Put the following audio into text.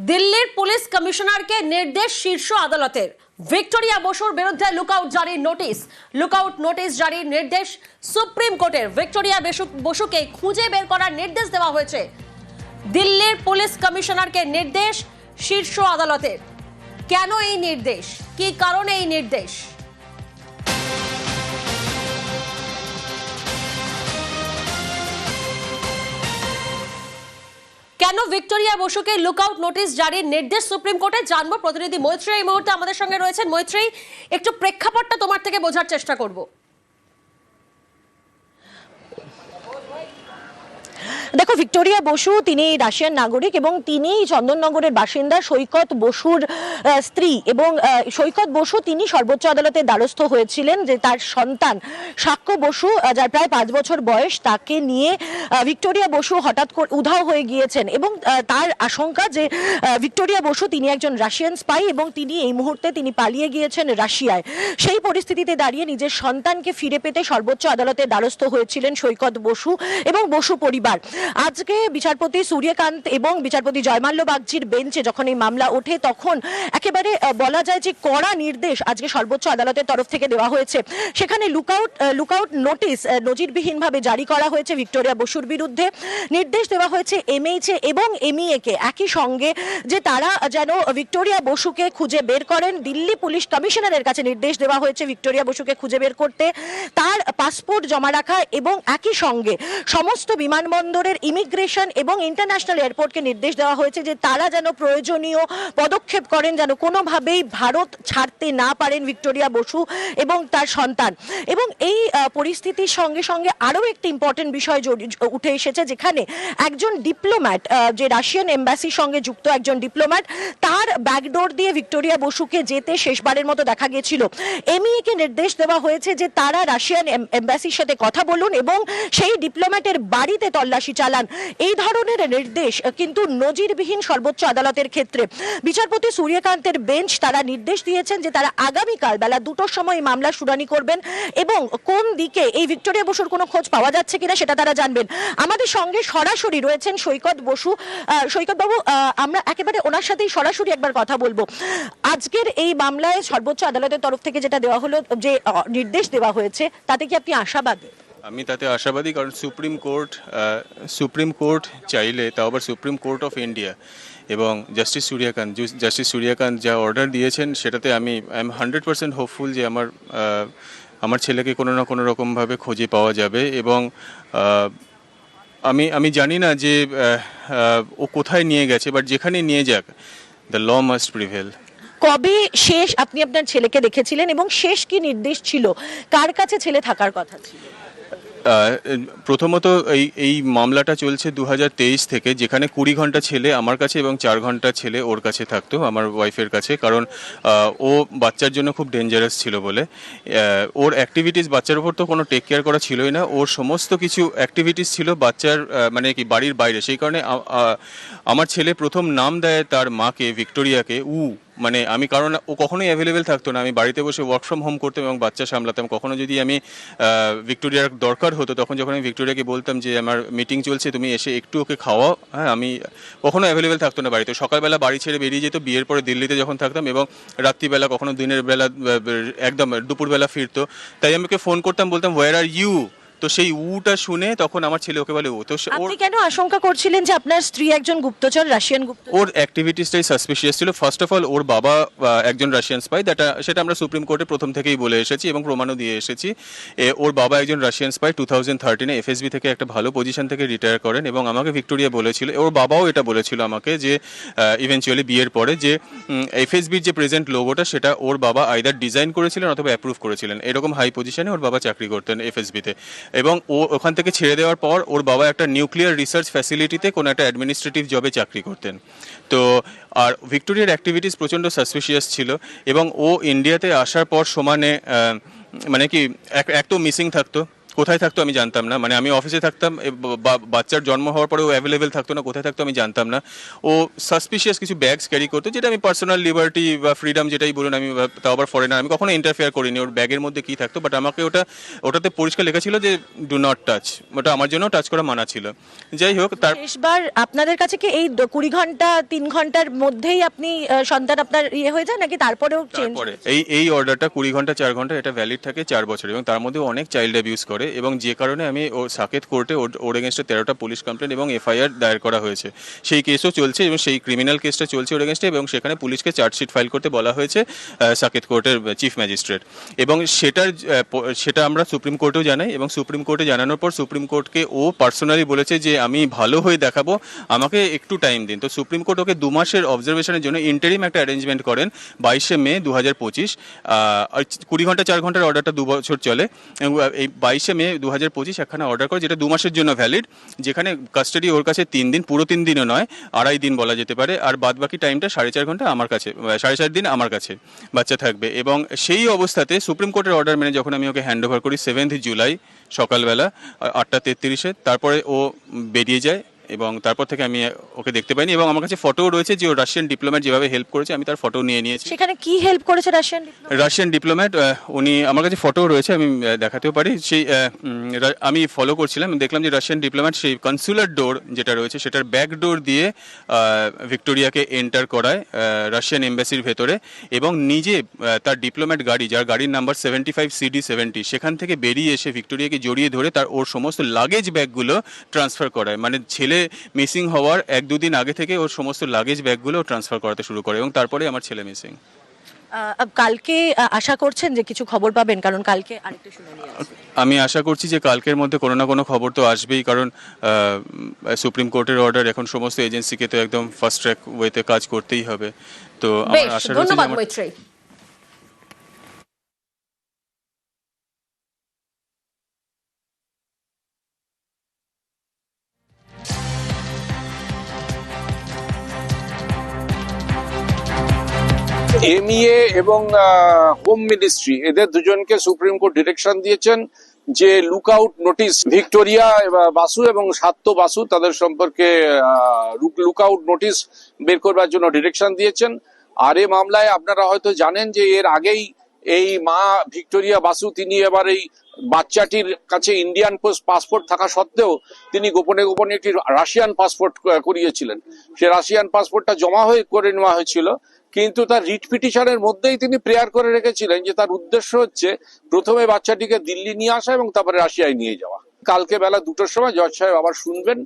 দিল্লির পুলিশ কমিশনারকে নির্দেশ শীর্ষ আদালতের। ভিক্টোরিয়া বসুর বিরুদ্ধে লুকআউট জারির নোটিশ। লুকআউট নোটিশ জারির নির্দেশ সুপ্রিম কোর্টের। ভিক্টোরিয়া বসু- বসুকে খুঁজে বের করার নির্দেশ দেওয়া হয়েছে। দিল্লির পুলিশ কমিশনারকে নির্দেশ শীর্ষ আদালতের। কেন এই নির্দেশ? কি কারণে এই নির্দেশ? কেন ভিক্টোরিয়া বসুকে লুক আউট নোটিশ জারির নির্দেশ সুপ্রিম কোর্টে জানব? প্রতিনিধি মৈত্রী এই মুহূর্তে আমাদের সঙ্গে রয়েছেন। মৈত্রী একটু প্রেক্ষাপটটা তোমার থেকে বোঝার চেষ্টা করব। দেখো, ভিক্টোরিয়া বসু তিনি রাশিয়ান নাগরিক এবং তিনি চন্দননগরের বাসিন্দা সৈকত বসুর স্ত্রী এবং সৈকত বসু তিনি সর্বোচ্চ আদালতে দ্বারস্থ হয়েছিলেন যে তার সন্তান সাক্ষ্য বসু যার প্রায় পাঁচ বছর বয়স, তাকে নিয়ে ভিক্টোরিয়া বসু হঠাৎ করে উধাও হয়ে গিয়েছেন এবং তার আশঙ্কা যে ভিক্টোরিয়া বসু তিনি একজন রাশিয়ান স্পাই এবং তিনি এই মুহূর্তে তিনি পালিয়ে গিয়েছেন রাশিয়ায়। সেই পরিস্থিতিতে দাঁড়িয়ে নিজের সন্তানকে ফিরে পেতে সর্বোচ্চ আদালতে দ্বারস্থ হয়েছিলেন সৈকত বসু এবং বসু পরিবার। আজকে বিচারপতি সূর্যকান্ত এবং বিচারপতি জয়মাল্য বাগচির বেঞ্চে যখন এই মামলা ওঠে, তখন একেবারে বলা যায় যে কড়া নির্দেশ আজকে সর্বোচ্চ আদালতের তরফ থেকে দেওয়া হয়েছে। সেখানে লুকআউট লুকআউট নোটিশ নজিরবিহীনভাবে জারি করা হয়েছে ভিক্টোরিয়া বসুর বিরুদ্ধে। নির্দেশ দেওয়া হয়েছে এমএইচএ এবং এমইএ কে একই সঙ্গে যে তারা যেন ভিক্টোরিয়া বসুকে খুঁজে বের করেন। দিল্লি পুলিশ কমিশনারের কাছে নির্দেশ দেওয়া হয়েছে ভিক্টোরিয়া বসুকে খুঁজে বের করতে। তার পাসপোর্ট জমা রাখা এবং একই সঙ্গে সমস্ত বিমানবন্দরের ইমিগ্রেশন এবং ইন্টারন্যাশনাল এয়ারপোর্টকে নির্দেশ দেওয়া হয়েছে যে তারা যেন প্রয়োজনীয় পদক্ষেপ করেন, যেন কোনোভাবেই ভারত ছাড়তে না পারেন ভিক্টোরিয়া বসু এবং তার সন্তান। এবং এই পরিস্থিতির সঙ্গে সঙ্গে আরও একটি ইম্পর্টেন্ট বিষয় উঠে এসেছে যেখানে একজন ডিপ্লোম্যাট যে রাশিয়ান এম্বাসির সঙ্গে যুক্ত একজন ডিপ্লোম্যাট তার ব্যাকডোর দিয়ে ভিক্টোরিয়া বসুকে যেতে শেষবারের মতো দেখা গিয়েছিল। এমইএ কে নির্দেশ দেওয়া হয়েছে যে তারা রাশিয়ান এম্বাসির সাথে কথা বলুন এবং সেই ডিপ্লোম্যাটের বাড়িতে তল্লাশি চালান। এই ধরনের নির্দেশ কিন্তু নজিরবিহীন সর্বোচ্চ আদালতের ক্ষেত্রে। বিচারপতি সূর্যকান্তের বেঞ্চ তারা নির্দেশ দিয়েছেন যে তারা আগামীকাল বেলা দুটোর সময় মামলা শুনানি করবেন এবং কোন দিকে এই ভিক্টোরিয়া বসুর কোনো খোঁজ পাওয়া যাচ্ছে কিনা সেটা তারা জানবেন। আমাদের সঙ্গে সরাসরি রয়েছেন সৈকত বসু। সৈকত বাবু আমরা একেবারে ওনার সাথেই সরাসরি একবার কথা বলব। আজকের এই মামলায় সর্বোচ্চ আদালতের তরফ থেকে যেটা দেওয়া হলো, যে নির্দেশ দেওয়া হয়েছে, তাতে কি আপনি আশাবাদী? আমি তাতে আশাবাদী, কারণ সুপ্রিম কোর্ট সুপ্রিম কোর্ট চাইলে তাও আবার সুপ্রিম কোর্ট অফ ইন্ডিয়া এবং জাস্টিস সূর্যকান্ত জাস্টিস সূর্যকান্ত যা অর্ডার দিয়েছেন, সেটাতে আমি I am hundred percent hopeful যে আমার আমার ছেলেকে কোনো না কোনো রকমভাবে খুঁজে পাওয়া যাবে এবং আমি আমি জানি না যে ও কোথায় নিয়ে গেছে বাট যেখানে নিয়ে যাক দ্য ল মাস্ট প্রিভেল কবে শেষ আপনি আপনার ছেলেকে দেখেছিলেন এবং শেষ কি নির্দেশ ছিল? কার কাছে ছেলে থাকার কথা ছিল? প্রথমত এই এই মামলাটা চলছে দু হাজার তেইশ থেকে, যেখানে কুড়ি ঘণ্টা ছেলে আমার কাছে এবং চার ঘণ্টা ছেলে ওর কাছে থাকতো, আমার ওয়াইফের কাছে, কারণ ও বাচ্চার জন্য খুব ডেঞ্জারাস ছিল বলে। ওর অ্যাক্টিভিটিস বাচ্চার উপর তো কোনো টেক কেয়ার করা ছিলই না, ওর সমস্ত কিছু অ্যাক্টিভিটিস ছিল বাচ্চার মানে কি বাড়ির বাইরে। সেই কারণে আমার ছেলে প্রথম নাম দেয় তার মাকে, ভিক্টোরিয়াকে, উ মানে আমি কারণ ও কখনোই অ্যাভেলেবেল থাকতো না। আমি বাড়িতে বসে ওয়ার্ক ফ্রম হোম করতাম এবং বাচ্চা সামলাতাম। কখনো যদি আমি ভিক্টোরিয়ার দরকার হতো, তখন যখন আমি ভিক্টোরিয়াকে বলতাম যে, আমার মিটিং চলছে, তুমি এসে একটু ওকে খাওয়াও। হ্যাঁ আমি কখনো অ্যাভেলেবেল থাকতো না বাড়িতে। সকালবেলা বাড়ি ছেড়ে বেরিয়ে যেত, বিয়ের পরে দিল্লিতে যখন থাকতাম এবং রাত্রিবেলা কখনো দিনের বেলা একদম দুপুরবেলা ফিরতো। তাই আমি ওকে ফোন করতাম, বলতাম ওয়ার আর ইউ তো সেই উটা শুনে তখন আমার ছেলে ওকে বলে ও তো আপনি কেন আশঙ্কা করছিলেন যে আপনার স্ত্রী একজন গুপ্তচর রাশিয়ান গুপ্তচর? ওর অ্যাক্টিভিটিসটাই সাসপিশিয়াস ছিল। ফার্স্ট অফ অল ওর বাবা একজন রাশিয়ান স্পাই দ্যাটা সেটা আমরা সুপ্রিম কোর্টে প্রথম থেকেই বলে এসেছি এবং প্রমাণও দিয়ে এসেছি। ওর বাবা একজন রাশিয়ান স্পাই টু থাউজেন্ড থার্টিনে এফএসবি থেকে একটা ভালো পজিশন থেকে রিটায়ার করেন এবং আমাকে ভিক্টোরিয়া বলেছিল ওর বাবাও এটা বলেছিল আমাকে যে ইভেনচুয়ালি বিয়ের পরে যে এফএসবির যে প্রেজেন্ট লোগোটা সেটা ওর বাবা আইদার ডিজাইন করেছিলেন অথবা অ্যাপ্রুভ করেছিলেন। এরকম হাই পজিশনে ওর বাবা চাকরি করতেন এফএসবিতে এবং ও ওখান থেকে ছেড়ে দেওয়ার পর ওর বাবা একটা নিউক্লিয়ার রিসার্চ ফ্যাসিলিটিতে কোনো একটা অ্যাডমিনিস্ট্রেটিভ জবে চাকরি করতেন। তো, আর ভিক্টোরিয়ার অ্যাক্টিভিটিস প্রচণ্ড সাসপিশিয়াস ছিল এবং ও ইন্ডিয়াতে আসার পর সমানে মানে কি এক তো মিসিং থাকতো। কোথায় থাকতো আমি জানতাম না। মানে আমি অফিসে থাকতাম বাচ্চার জন্ম হওয়ার পরে ও অ্যাভেলেবেল থাকতো না কোথায় থাকতো আমি জানতাম না। ও সাসপিশিয়াস কিছু ব্যাগস ক্যারি করতো যেটা আমি পার্সোনাল লিবার্টি বা ফ্রিডম যেটাই বলুন আমি তাও আবার ফরেনার আমি কখনো ইন্টারফেয়ার করিনি। ওর ব্যাগের মধ্যে কী থাকতো বাট আমাকে ওটা ওটাতে পরিষ্কার লেখা ছিল যে ডু নট টাচ ওটা আমার জন্য টাচ করা মানা ছিল। যাই হোক তার শেষবার আপনাদের কাছে কি এই কুড়ি ঘণ্টা তিন ঘণ্টার মধ্যেই আপনি সন্তান আপনার ইয়ে হয়ে যায় নাকি তারপরেও চেঞ্জ এই এই অর্ডারটা কুড়ি ঘণ্টা চার ঘণ্টা এটা ভ্যালিড থাকে চার বছর এবং তার মধ্যে অনেক চাইল্ড অ্যাবিউজ করে। এবং যে কারণে আমি ও সাকেত কোর্টে ওর- এগেনস্টে তেরোটা পুলিশ কমপ্লেন এবং এফআইআর দায়ের করা হয়েছে। সেই কেসও চলছে এবং সেই ক্রিমিনাল কেসটা চলছে ওর এগেনস্টে এবং সেখানে পুলিশকে চার্জশিট ফাইল করতে বলা হয়েছে সাকেত কোর্টের চিফ ম্যাজিস্ট্রেট। এবং সেটার সেটা আমরা সুপ্রিম কোর্টেও জানাই এবং সুপ্রিম কোর্টে জানানোর পর সুপ্রিম কোর্টকে ও পার্সোনালি বলেছে যে, আমি ভালো হয়ে দেখাবো, আমাকে একটু টাইম দিন। তো সুপ্রিম কোর্ট ওকে দু মাসের অবজারভেশনের জন্য ইন্টারিম একটা অ্যারেঞ্জমেন্ট করেন বাইশে মে দু হাজার পঁচিশ কুড়ি ঘণ্টা, চার ঘণ্টার অর্ডারটা দু বছর চলে। এই বাইশে মে দু হাজার পঁচিশ একখানা অর্ডার করে, যেটা দু মাসের জন্য ভ্যালিড যেখানে কাস্টাডি ওর কাছে তিন দিন, পুরো তিন দিনও নয়, আড়াই দিন বলা যেতে পারে, আর বাদ বাকি টাইমটা সাড়ে চার ঘণ্টা আমার কাছে সাড়ে চার দিন আমার কাছে বাচ্চা থাকবে। এবং সেই অবস্থাতে সুপ্রিম কোর্টের অর্ডার মেনে যখন আমি ওকে হ্যান্ড ওভার করি সেভেন্থ জুলাই সকালবেলা আটটা তেত্রিশে, তারপরে ও বেরিয়ে যায় এবং তারপর থেকে আমি ওকে দেখতে পাইনি এবং আমার কাছে ফটোও রয়েছে যে ও রাশিয়ান ডিপ্লোম্যাট যেভাবে হেল্প করেছে আমি তার ফটো নিয়ে নিয়েছি। সেখানে কি হেল্প করেছে রাশিয়ান রাশিয়ান ডিপ্লোম্যাট উনি আমার কাছে ফটো রয়েছে আমি দেখাতেও পারি। সেই আমি ফলো করছিলাম দেখলাম যে রাশিয়ান ডিপ্লোম্যাট সেই কনসুলার ডোর যেটা রয়েছে সেটার ব্যাক ডোর দিয়ে ভিক্টোরিয়াকে এন্টার করায় রাশিয়ান এম্বাসির ভেতরে এবং নিজে তার ডিপ্লোম্যাট গাড়ি যার গাড়ির number seventy five CD seventy সেখান থেকে বেরিয়ে এসে ভিক্টোরিয়াকে জড়িয়ে ধরে তার ওর সমস্ত লাগেজ ব্যাগগুলো ট্রান্সফার করায়। মানে ছেলে মিসিং হওয়ার এক দুদিন আগে থেকে ওর সমস্ত লাগেজ ব্যাগগুলো ট্রান্সফার করাতে শুরু করে এবং তারপরে আমার ছেলে মিসিং। কালকে আশা করছেন যে কিছু খবর পাবেন? কারণ কালকে আরেকটা শুনানি আমি আশা করছি যে কালকের মধ্যে কোনো না কোনো খবর তো আসবেই কারণ সুপ্রিম কোর্টের অর্ডার এখন সমস্ত এজেন্সিকে তো একদম ফার্স্ট ট্র্যাক ওয়েতে কাজ করতেই হবে। তো আমার আশা রয়েছে এমইএ এবং হোম মিনিস্ট্রি এদের দুজনকে সুপ্রিম কোর্ট ডিরেকশন দিয়েছেন যে look out notice Victoria Basu এবং সাত্য বাসু তাদের সম্পর্কে লুক আউট নোটিশ বের করবার জন্য ডিরেকশন দিয়েছেন। আর এই মামলায় আপনারা হয়তো জানেন যে এর আগেই এই মা ভিক্টোরিয়া বাসু, তিনি এবার এই বাচ্চাটির কাছে ইন্ডিয়ান পোস্ট পাসপোর্ট থাকা সত্ত্বেও তিনি গোপনে গোপনে একটি রাশিয়ান পাসপোর্ট করিয়েছিলেন। সে রাশিয়ান পাসপোর্টটা জমা হয়ে, করে নেওয়া হয়েছিল। কিন্তু তার রিট পিটিশনের মধ্যেই তিনি প্রেয়ার করে রেখেছিলেন যে তার উদ্দেশ্য হচ্ছে প্রথমে বাচ্চাটিকে দিল্লি নিয়ে আসা এবং তারপরে রাশিয়ায় নিয়ে যাওয়া। কালকে বেলা দুটোর সময় জজ সাহেব আবার শুনবেন।